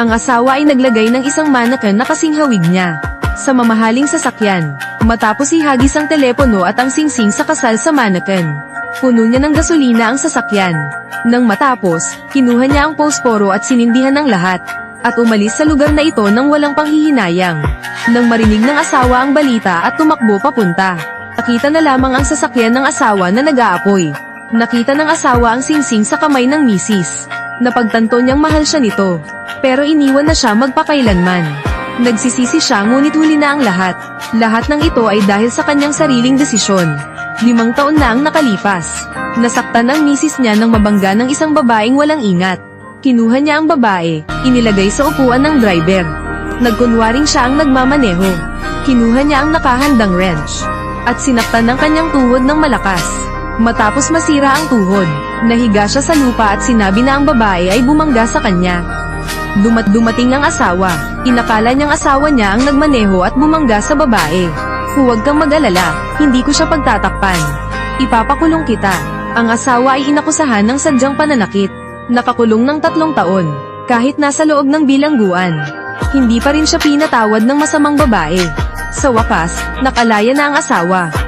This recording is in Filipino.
Ang asawa ay naglagay ng isang mannequin na kasing hawig niya sa mamahaling sasakyan. Matapos ihagis ang telepono at ang singsing sa kasal sa mannequin. Puno niya ng gasolina ang sasakyan. Nang matapos, kinuha niya ang posporo at sinindihan ng lahat. At umalis sa lugar na ito nang walang panghihinayang. Nang marinig ng asawa ang balita at tumakbo papunta. Nakita na lamang ang sasakyan ng asawa na nag-aapoy. Nakita ng asawa ang singsing sa kamay ng misis. Napagtanto niyang mahal siya nito. Pero iniwan na siya magpakailanman. Nagsisisi siya ngunit huli na ang lahat. Lahat ng ito ay dahil sa kanyang sariling desisyon. Limang taon na ang nakalipas. Nasaktan ang misis niya nang mabangga ng isang babaeng walang ingat. Kinuha niya ang babae, inilagay sa upuan ng driver. Nagkunwaring siya ang nagmamaneho. Kinuha niya ang nakahandang wrench. At sinaktan ng kanyang tuhod ng malakas. Matapos masira ang tuhod, nahiga siya sa lupa at sinabi na ang babae ay bumangga sa kanya. Dumat dumating ang asawa. Inakala niyang asawa niya ang nagmaneho at bumangga sa babae. Huwag kang mag-alala, hindi ko siya pagtatakpan. Ipapakulong kita. Ang asawa ay inakusahan ng sadyang pananakit. Nakakulong ng tatlong taon. Kahit nasa loob ng bilangguan. Hindi pa rin siya pinatawad ng masamang babae. Sa wakas, nakalaya na ang asawa.